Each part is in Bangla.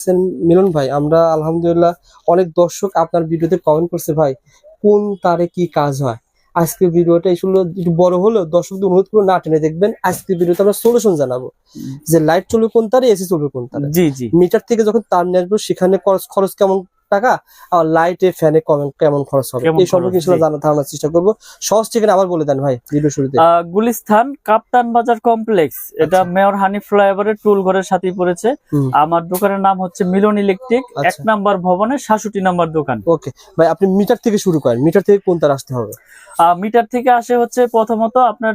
আছেন মিলন ভাই আমরা আলহামদুলিল্লাহ অনেক দর্শক আপনার ভিডিওতে কমেন্ট করছে ভাই কোন তারে কি কাজ হয়? আজকের ভিডিওটা এইগুলো একটু বড় হলেও দর্শকদের অনুরোধ করে না টেনে দেখবেন আজকের ভিডিওতে আমরা সলিউশন জানাব। যে লাইট চলবে কোন তারে এসি চলবে কোন তারে। জি জি। মিটার থেকে যখন তার নিয়ে আসব সেখানে খরচ খরচ কেমন টাকা আর লাইটে ফ্যানে কেমন খরচ হবে? এই সম্পর্কে ধারণার চেষ্টা করব। সহজ ঠিকানা আবার বলে দেন ভাই ভিডিও শুরুতে। আহ, গুলিস্তান কাপ্তান বাজার কমপ্লেক্স এটা আচ্ছা। মেয়র হানি ফ্লাইওভারের টুল ঘরের সাথেই পড়েছে। আমার দোকানের নাম হচ্ছে মিলন ইলেকট্রিক এক আচ্ছা। নাম্বার ভবনের সাতষট্টি নাম্বার দোকান। ওকে ভাই আপনি মিটার থেকে শুরু করেন। মিটার থেকে কোন তার আসতে হবে? মিটার থেকে আসে হচ্ছে প্রথমত আপনার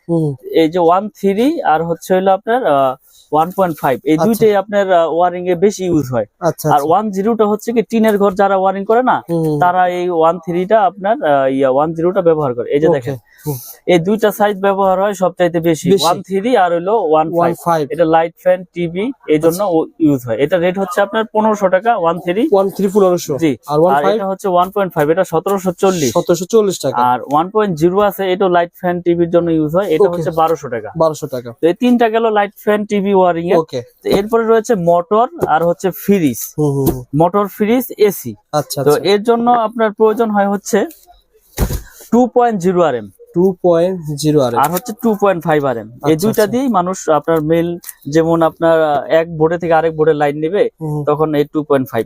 এই যে ওয়ান থ্রি আর হচ্ছে হলো আপনার ওয়ান পয়েন্ট ফাইভ এই আচ্ছা। দুইটাই আপনার ওয়ারিং এ বেশি ইউজ হয়। আচ্ছা আর আচ্ছা, ওয়ান জিরোটা হচ্ছে কি টিনের ঘর যারা ওয়ারিং করে না তারা এই ওয়ান থ্রিটা আপনার ইয়া ওয়ান জিরোটা ব্যবহার করে। এই যে দেখেন এই দুইটা সাইজ ব্যবহার হয় সবচাইতে বেশি। ওয়ান থ্রি আর হলো ওয়ান ফাইভ এটা লাইট ফ্যান টিভি এই জন্য ইউজ হয়। এটা রেট হচ্ছে আপনার পনেরোশো টাকা ওয়ান থ্রি ওয়ান থ্রি পনেরোশো। জি। আর এটা হচ্ছে ওয়ান পয়েন্ট ফাইভ এটা সতেরোশো চল্লিশ। সতেরোশো চল্লিশ টাকা। আর ওয়ান পয়েন্ট জিরো আছে এটা লাইট ফ্যান টিভির জন্য ইউজ হয়। এটা Okay. হচ্ছে বারোশো টাকা। বারোশো টাকা। তো এই তিনটা গেল লাইট ফ্যান টিভি ওয়ারিং এর ওকে এরপরে রয়েছে মোটর আর হচ্ছে ফ্রিজ মোটর ফ্রিজ এসি আচ্ছা তো আচ্ছা। এর জন্য আপনার প্রয়োজন হয় হচ্ছে two point zero R M two point zero R আর হচ্ছে two point five R M এই আচ্ছা, দুইটা আচ্ছা। দিয়েই মানুষ আপনার মেল যেমন আপনার এক বোর্ডে থেকে আরেক বোর্ডে লাইন নেবে তখন এই টু পয়েন্ট ফাইভ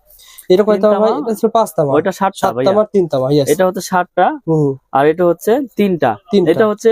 এটা কয় তামা ভাই? এটা ছিল পাঁচ তামা ওইটা সাতটা সাত তিন তামা এটা হচ্ছে সাতটা আর এটা হচ্ছে তিনটা। এটা হচ্ছে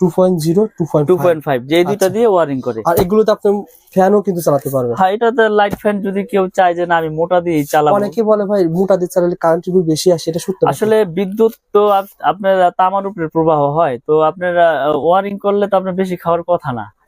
2.0 2.5 যে আচ্ছা। দিয়ে করে। কিন্তু চালাতে হ্যাঁ লাইট ফ্যান যদি কেউ চায় যে না আমি মোটা বলে ভাই মোটা দিয়ে চালালে কারেন্ট বেশি আসলে বিদ্যুৎ তো আপনার তামার উপরে প্রবাহ হয় তো আপনার ওয়ারিং করলে তো আপনার বেশি খাওয়ার কথা না।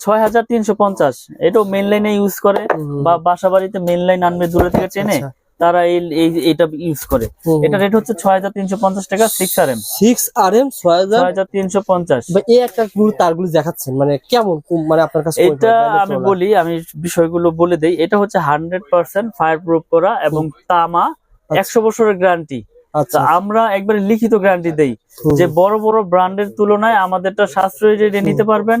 ছয় হাজার তিনশো পঞ্চাশ। এটাও মেন লাইনে ইউজ করে বা বাসা বাড়িতে মেন লাইন আনবে দূরে থেকে চেনে আচ্ছা। তারা এই এই- এটা ইউজ করে। এটা রেট হচ্ছে ছয় হাজার তিনশো পঞ্চাশ টাকা six R M six R M ছয় হাজার তিনশো পঞ্চাশ। এই একটা তারগুলো দেখাচ্ছেন মানে কেমন মানে আপনার কাছে এটা আমি বলি আমি বিষয়গুলো বলে দেই। এটা হচ্ছে হান্ড্রেড পার্সেন্ট ফায়ার প্রুফ করা এবং তামা একশো বছরের গ্যারান্টি আচ্ছা। আমরা একবারে লিখিত গ্যারান্টি দেই যে বড় বড় ব্র্যান্ডের তুলনায় আমাদেরটা সাশ্রয়ী রেটে নিতে পারবেন।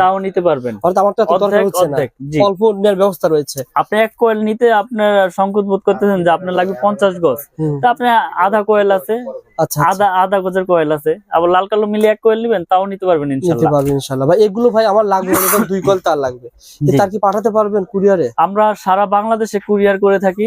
তাও নিতে পারবেন। অর্থাৎ আমার তো দরকার হচ্ছে না। অল্প নেওয়ার ব্যবস্থা রয়েছে। আপনি এক কয়েল নিতে আপনার সংকোচ বোধ করতেছেন যে আপনার লাগবে পঞ্চাশ গজ। তা আপনি আধা কয়েল আছে আচ্ছা আচ্ছা। আধা আধা গজের কয়েল আছে। আবার লাল কালো মিলিয়ে এক কয়েল নিবেন তাও নিতে পারবেন নিতে পারবেন ইনশাল্লাহ। ভাই এগুলো ভাই আমার লাগবে দুই কল তার লাগবে। তার কি পাঠাতে পারবেন কুরিয়ারে আমরা সারা বাংলাদেশে কুরিয়ার করে থাকি।